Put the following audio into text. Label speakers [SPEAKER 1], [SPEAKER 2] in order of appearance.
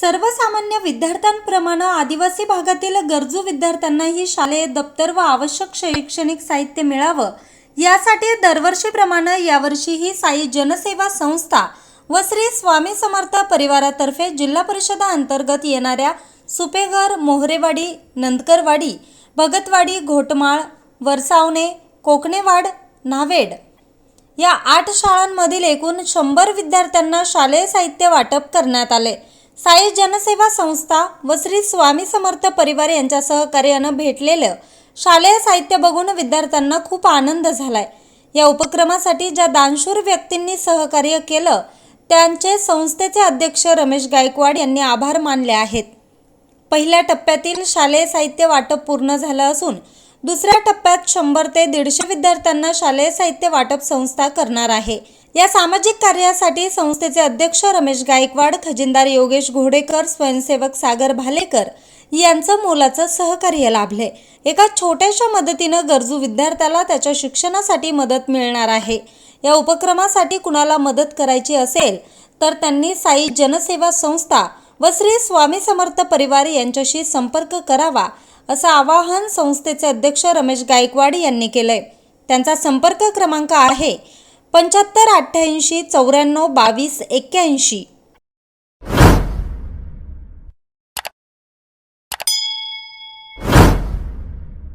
[SPEAKER 1] सर्वसामान्य विद्यार्थ्यांप्रमाणे आदिवासी भागातील गरजू विद्यार्थ्यांनाही शालेय दप्तर व आवश्यक शैक्षणिक साहित्य मिळावं. यासाठी दरवर्षीप्रमाणे यावर्षीही साई जनसेवा संस्था व श्री स्वामी समर्थ परिवारातर्फे जिल्हा परिषदा अंतर्गत येणाऱ्या सुपेघर मोहरेवाडी नंदकरवाडी भगतवाडी घोटमाळ वरसावणे कोकणेवाड नावेड या आठ शाळांमधील एकूण शंभर विद्यार्थ्यांना शालेय साहित्य वाटप करण्यात आले. साई जनसेवा संस्था व श्री स्वामी समर्थ परिवार यांच्या सहकार्यानं भेटलेलं शालेय साहित्य बघून विद्यार्थ्यांना खूप आनंद झालाय. या उपक्रमासाठी ज्या दानशूर व्यक्तींनी सहकार्य केलं त्यांचे संस्थेचे अध्यक्ष रमेश गायकवाड यांनी आभार मानले आहेत. पहिल्या टप्प्यातील शालेय साहित्य वाटप पूर्ण झालं असून दुसऱ्या टप्प्यात शंभर ते दीडशे विद्यार्थ्यांना शालेय साहित्य वाटप संस्था करणार आहे. या सामाजिक कार्यासाठी संस्थेचे अध्यक्ष रमेश गायकवाड खजिनदार योगेश घोडेकर स्वयंसेवक सागर भालेकर यांचं मोलाचं सहकार्य लाभले एका छोट्याशा मदतीनं गरजू विद्यार्थ्याला त्याच्या शिक्षणासाठी मदत मिळणार आहे. या उपक्रमासाठी कुणाला मदत करायची असेल तर त्यांनी साई जनसेवा संस्था व श्री स्वामी समर्थ परिवार यांच्याशी संपर्क करावा असं आवाहन संस्थेचे अध्यक्ष रमेश गायकवाड यांनी केलंय. त्यांचा संपर्क क्रमांक आहे पंच्याहत्तर अठ्ठ्याऐंशी चौऱ्याण्णव बावीस एक्क्याऐंशी.